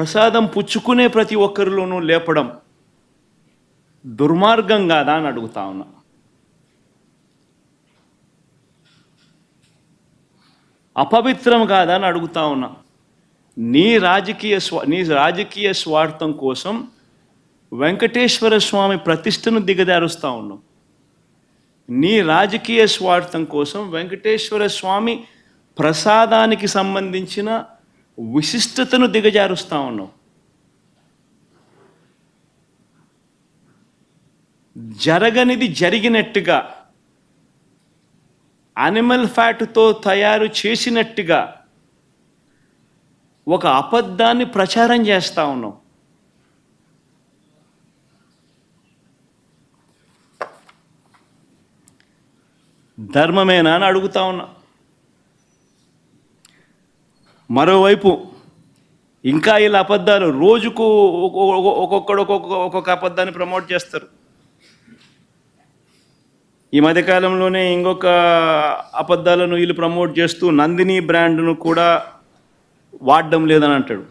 ప్రసాదం పుచ్చుకునే ప్రతి ఒక్కరిలోనూ లేపడం దుర్మార్గం కాదా అని అడుగుతా ఉన్నా. అపవిత్రం కాదా అని అడుగుతా ఉన్నా. నీ రాజకీయ స్వా నీ రాజకీయ స్వార్థం కోసం వెంకటేశ్వర స్వామి ప్రతిష్టను దిగదారుస్తూ ఉన్నావు నీ రాజకీయ స్వార్థం కోసం వెంకటేశ్వర స్వామి ప్రసాదానికి సంబంధించిన విశిష్టతను దిగజారుస్తూ ఉన్నావు. జరగనిది జరిగినట్టుగా అనిమల్ ఫ్యాట్తో తయారు చేసినట్టుగా ఒక అబద్ధాన్ని ప్రచారం చేస్తా ఉన్నాం ధర్మమేనా అని అడుగుతా ఉన్నా. మరోవైపు ఇంకా ఇలా అబద్ధాలు రోజుకు ఒక్కొక్కడు ఒక్కొక్క ఒక్కొక్క అబద్ధాన్ని ప్రమోట్ చేస్తారు. ఈ మధ్యకాలంలోనే ఇంకొక అబద్ధాలను వీళ్ళు ప్రమోట్ చేస్తూ నందిని బ్రాండ్ను కూడా వాడడం లేదని అంటాడు.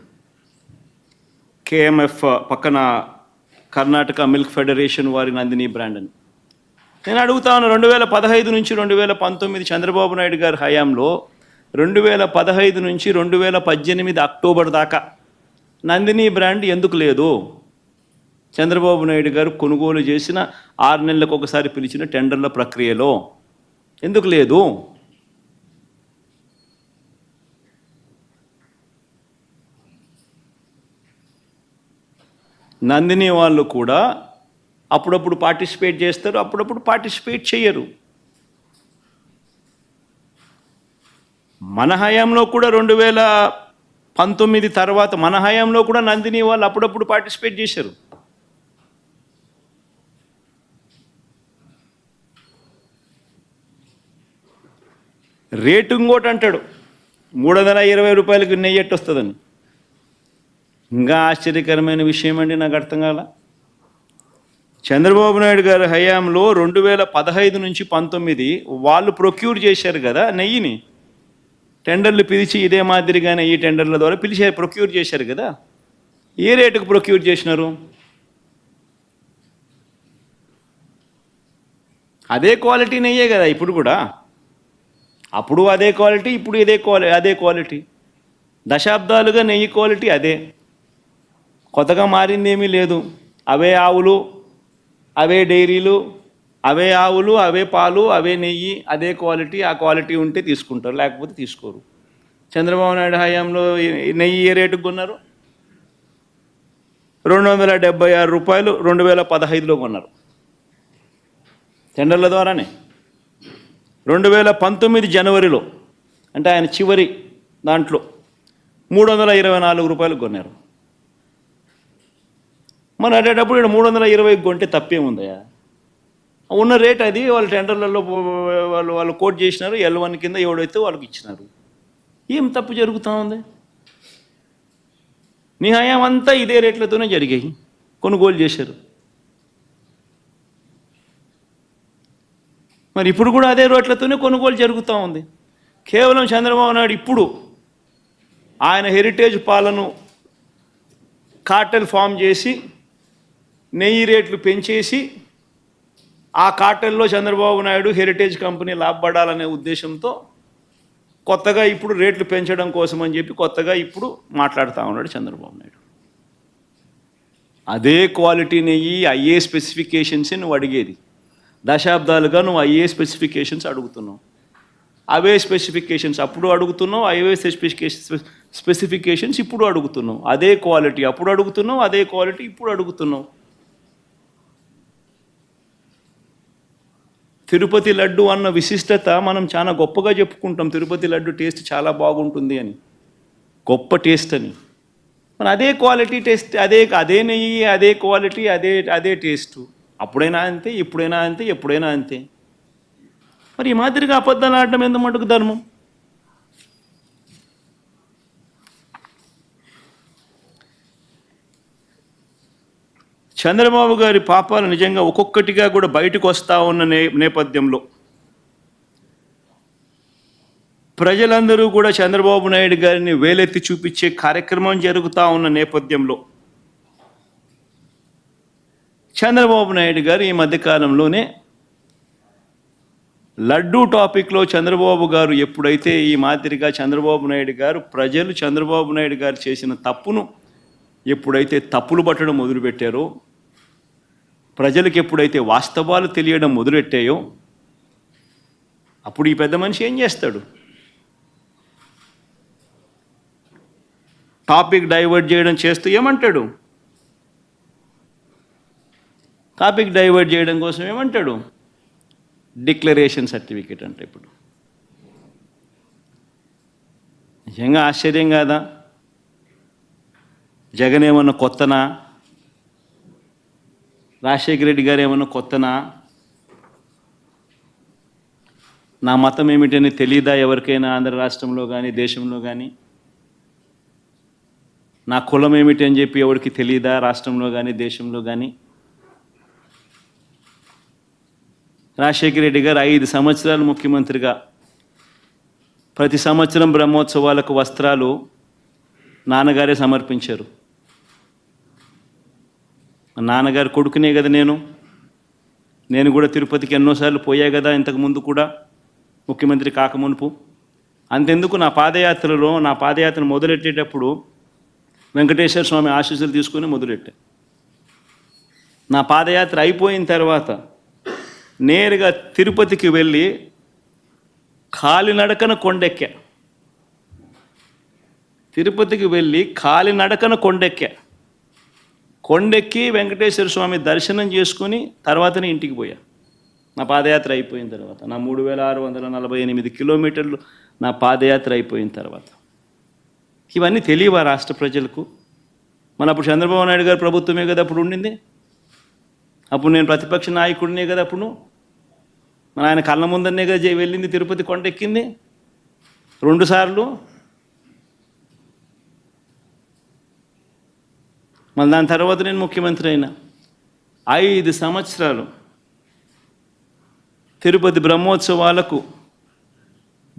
కేఎంఎఫ్ పక్కన కర్ణాటక మిల్క్ ఫెడరేషన్ వారి నందిని బ్రాండ్ అని నేను అడుగుతాను రెండు వేల పదహైదు నుంచి రెండు వేల పంతొమ్మిది చంద్రబాబు నాయుడు గారి హయాంలో రెండు వేల పదహైదు నుంచి రెండు వేల పద్దెనిమిది అక్టోబర్ దాకా నందిని బ్రాండ్ ఎందుకు లేదు? చంద్రబాబు నాయుడు గారు కొనుగోలు చేసిన ఆరు నెలలకు ఒకసారి పిలిచిన టెండర్ల ప్రక్రియలో ఎందుకు లేదు? నందిని వాళ్ళు కూడా అప్పుడప్పుడు పార్టిసిపేట్ చేస్తారు అప్పుడప్పుడు పార్టిసిపేట్ చేయరు. మన హయాంలో కూడా రెండు వేల పంతొమ్మిది తర్వాత మన హయాంలో కూడా నందిని వాళ్ళు అప్పుడప్పుడు పార్టిసిపేట్ చేశారు. రేటు ఇంకోటి అంటాడు. మూడు వందల ఇరవై రూపాయలకి నెయ్యి ఎట్టు వస్తుందని ఇంకా ఆశ్చర్యకరమైన విషయం అండి నాకు అర్థం కాల. చంద్రబాబు నాయుడు గారి హయాంలో రెండు వేల పదహైదు నుంచి పంతొమ్మిది వాళ్ళు ప్రొక్యూర్ చేశారు కదా నెయ్యిని. టెండర్లు పిలిచి ఇదే మాదిరిగానే ఈ టెండర్ల ద్వారా పిలిచి ప్రొక్యూర్ చేశారు కదా. ఏ రేటుకు ప్రొక్యూర్ చేసినారు? అదే క్వాలిటీ నెయ్యే కదా ఇప్పుడు కూడా. అప్పుడు అదే క్వాలిటీ ఇప్పుడు ఇదే క్వాలిటీ అదే క్వాలిటీ. దశాబ్దాలుగా నెయ్యి క్వాలిటీ అదే. కొత్తగా మారిందేమీ లేదు. అవే ఆవులు అవే డైరీలు అవే ఆవులు అవే పాలు అవే నెయ్యి అదే క్వాలిటీ ఆ క్వాలిటీ ఉంటే తీసుకుంటారు లేకపోతే తీసుకోరు. చంద్రబాబు నాయుడు హయాంలో నెయ్యి ఏ రేటుకు కొన్నారు? రెండు వందల డెబ్బై ఆరు రూపాయలు రెండు వేల పదహైదులో కొన్నారు. టెండర్ల ద్వారానే. రెండు వేల పంతొమ్మిది జనవరిలో అంటే ఆయన చివరి దాంట్లో మూడు వందల ఇరవై నాలుగు రూపాయలు కొన్నారు. మరి అటేటప్పుడు మూడు వందల ఇరవై కొంటే తప్పేముందయ్యా? ఉన్న రేట్ అది వాళ్ళు టెండర్లలో వాళ్ళు వాళ్ళు కోట్ చేసినారు ఎల్ వన్ కింద ఎవడైతే వాళ్ళకి ఇచ్చినారు. ఏం తప్పు జరుగుతూ ఉంది? నీ హయాం అంతా ఇదే రేట్లతోనే జరిగాయి. కొనుగోలు చేశారు. మరి ఇప్పుడు కూడా అదే రేట్లతోనే కొనుగోలు జరుగుతూ ఉంది. కేవలం చంద్రబాబు నాయుడు ఇప్పుడు ఆయన హెరిటేజ్ పాలను కార్టెల్ ఫామ్ చేసి నెయ్యి రేట్లు పెంచేసి ఆ కార్టెల్లో చంద్రబాబు నాయుడు హెరిటేజ్ కంపెనీ లాభపడాలనే ఉద్దేశంతో కొత్తగా ఇప్పుడు రేట్లు పెంచడం కోసం అని చెప్పి కొత్తగా ఇప్పుడు మాట్లాడుతూ ఉన్నాడు చంద్రబాబు నాయుడు. అదే క్వాలిటీ నెయ్యి అయ్యే స్పెసిఫికేషన్సే నువ్వు అడిగేది. దశాబ్దాలుగా నువ్వు అయ్యే స్పెసిఫికేషన్స్ అడుగుతున్నావు. అవే స్పెసిఫికేషన్స్ అప్పుడు అడుగుతున్నావు అవే స్పెసిఫికేషన్ స్పెసిఫికేషన్స్ ఇప్పుడు అడుగుతున్నావు. అదే క్వాలిటీ అప్పుడు అడుగుతున్నావు అదే క్వాలిటీ ఇప్పుడు అడుగుతున్నావు. తిరుపతి లడ్డు అన్న విశిష్టత మనం చాలా గొప్పగా చెప్పుకుంటాం. తిరుపతి లడ్డు టేస్ట్ చాలా బాగుంటుంది అని. గొప్ప టేస్ట్ అని. మరి అదే క్వాలిటీ టేస్ట్ అదే అదే నెయ్యి అదే క్వాలిటీ అదే అదే టేస్ట్. అప్పుడైనా అంతే ఇప్పుడైనా అంతే ఎప్పుడైనా అంతే. మరి ఈ మాదిరిగా అబద్ధాలు ఆడటం ఎంత మటుకు ధర్మం? చంద్రబాబు గారి పాపాలు నిజంగా ఒక్కొక్కటిగా కూడా బయటకు వస్తూ ఉన్న నే నేపథ్యంలో ప్రజలందరూ కూడా చంద్రబాబు నాయుడు గారిని వేలెత్తి చూపించే కార్యక్రమం జరుగుతూ ఉన్న నేపథ్యంలో చంద్రబాబు నాయుడు గారు ఈ మధ్యకాలంలోనే లడ్డూ టాపిక్లో చంద్రబాబు గారు ఎప్పుడైతే ఈ మాదిరిగా చంద్రబాబు నాయుడు గారు ప్రజలు చంద్రబాబు నాయుడు గారు చేసిన తప్పును ఎప్పుడైతే తప్పులు పట్టడం మొదలుపెట్టారో ప్రజలకు ఎప్పుడైతే వాస్తవాలు తెలియడం మొదలెట్టాయో అప్పుడు ఈ పెద్ద మనిషి ఏం చేస్తాడు? టాపిక్ డైవర్ట్ చేయడం చేస్తూ ఏమంటాడు? టాపిక్ డైవర్ట్ చేయడం కోసం ఏమంటాడు? డిక్లరేషన్ సర్టిఫికేట్ అంటే ఇప్పుడు. నిజంగా ఆశ్చర్యం కాదా? జగన్ ఏమన్నా కొత్తనా? రాజశేఖర రెడ్డి గారు ఏమన్నా కొత్తనా? నా మతం ఏమిటని తెలియదా ఎవరికైనా ఆంధ్ర రాష్ట్రంలో కానీ దేశంలో కానీ నా కులం ఏమిటి అని చెప్పి ఎవరికి తెలియదా రాష్ట్రంలో కానీ దేశంలో కానీ రాజశేఖర రెడ్డి గారు ఐదు సంవత్సరాలు ముఖ్యమంత్రిగా. ప్రతి సంవత్సరం బ్రహ్మోత్సవాలకు వస్త్రాలు నాన్నగారే సమర్పించారు. నాన్నగారు కొడుకునే కదా నేను. నేను కూడా తిరుపతికి ఎన్నోసార్లు పోయా కదా ఇంతకు ముందు కూడా. ముఖ్యమంత్రి కాకమునుపు అంతెందుకు నా పాదయాత్రలో నా పాదయాత్ర మొదలెట్టేటప్పుడు వెంకటేశ్వర స్వామి ఆశీస్సులు తీసుకుని మొదలెట్టా. నా పాదయాత్ర అయిపోయిన తర్వాత నేరుగా తిరుపతికి వెళ్ళి కాలినడకన కొండెక్కా. తిరుపతికి వెళ్ళి కాలినడకన కొండెక్కా. కొండెక్కి వెంకటేశ్వర స్వామి దర్శనం చేసుకుని తర్వాతనే ఇంటికి పోయా. నా పాదయాత్ర అయిపోయిన తర్వాత నా మూడు వేల ఆరు వందల నలభై ఎనిమిది కిలోమీటర్లు నా పాదయాత్ర అయిపోయిన తర్వాత. ఇవన్నీ తెలియవా రాష్ట్ర ప్రజలకు? మన అప్పుడు చంద్రబాబు నాయుడు గారు ప్రభుత్వమే కదా అప్పుడు ఉండింది? అప్పుడు నేను ప్రతిపక్ష నాయకుడినే కదా అప్పుడు? మన ఆయన కళ్ళ ముందరనే కదా వెళ్ళింది తిరుపతి కొండెక్కింది? రెండుసార్లు మళ్ళీ దాని తర్వాత నేను ముఖ్యమంత్రి అయినా. ఐదు సంవత్సరాలు తిరుపతి బ్రహ్మోత్సవాలకు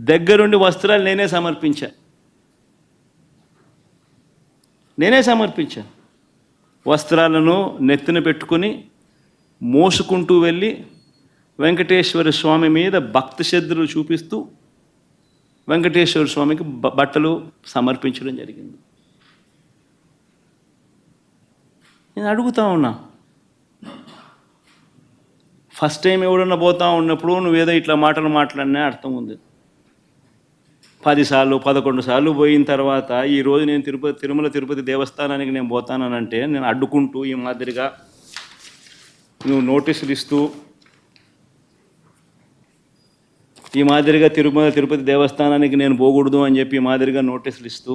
దగ్గరుండి వస్త్రాలు నేనే సమర్పించా. నేనే సమర్పించా. వస్త్రాలను నెత్తిన పెట్టుకుని మోసుకుంటూ వెళ్ళి వెంకటేశ్వర స్వామి మీద భక్తి శ్రద్ధలు చూపిస్తూ వెంకటేశ్వర స్వామికి బట్టలు సమర్పించడం జరిగింది. నేను అడుగుతా ఉన్నా. ఫస్ట్ టైం ఎవడన్నా పోతా ఉన్నప్పుడు నువ్వేదో ఇట్లా మాటలు మాట్లాడినా అర్థం ఉంది. పదిసార్లు పదకొండు సార్లు పోయిన తర్వాత ఈరోజు నేను తిరుపతి తిరుమల తిరుపతి దేవస్థానానికి నేను పోతానంటే నేను అడ్డుకుంటూ ఈ మాదిరిగా నువ్వు నోటీసులు ఇస్తూ ఈ మాదిరిగా తిరుమల తిరుపతి దేవస్థానానికి నేను పోకూడదు అని చెప్పి ఈ మాదిరిగా నోటీసులు ఇస్తూ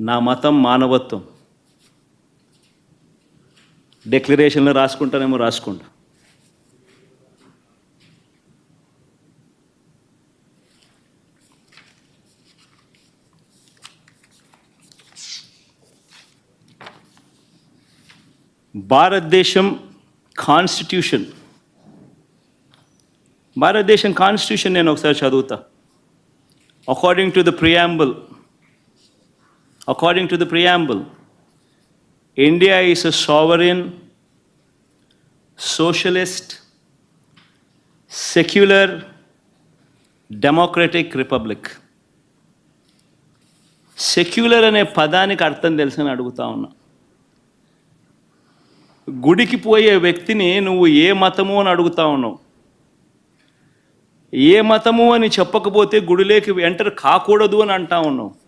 నా మతం మానవత్వం. డిక్లరేషన్లో రాసుకుంటానేమో రాసుకుంటా. భారతదేశం కాన్స్టిట్యూషన్. భారతదేశం కాన్స్టిట్యూషన్ నేను ఒకసారి చదువుతా. According to the preamble According to the preamble India is a sovereign, socialist secular democratic republic secular అనే పదానికి అర్థం తెలుసని అడుగుతా ఉన్నా. గుడికి పోయే వ్యక్తిని నువ్వు ఏ మతము అని అడుగుతా ఉన్నావు? ఏ మతము అని చెప్పకపోతే గుడిలోకి ఎంటర్ కాకూడదు అని అంటా ఉన్నావు?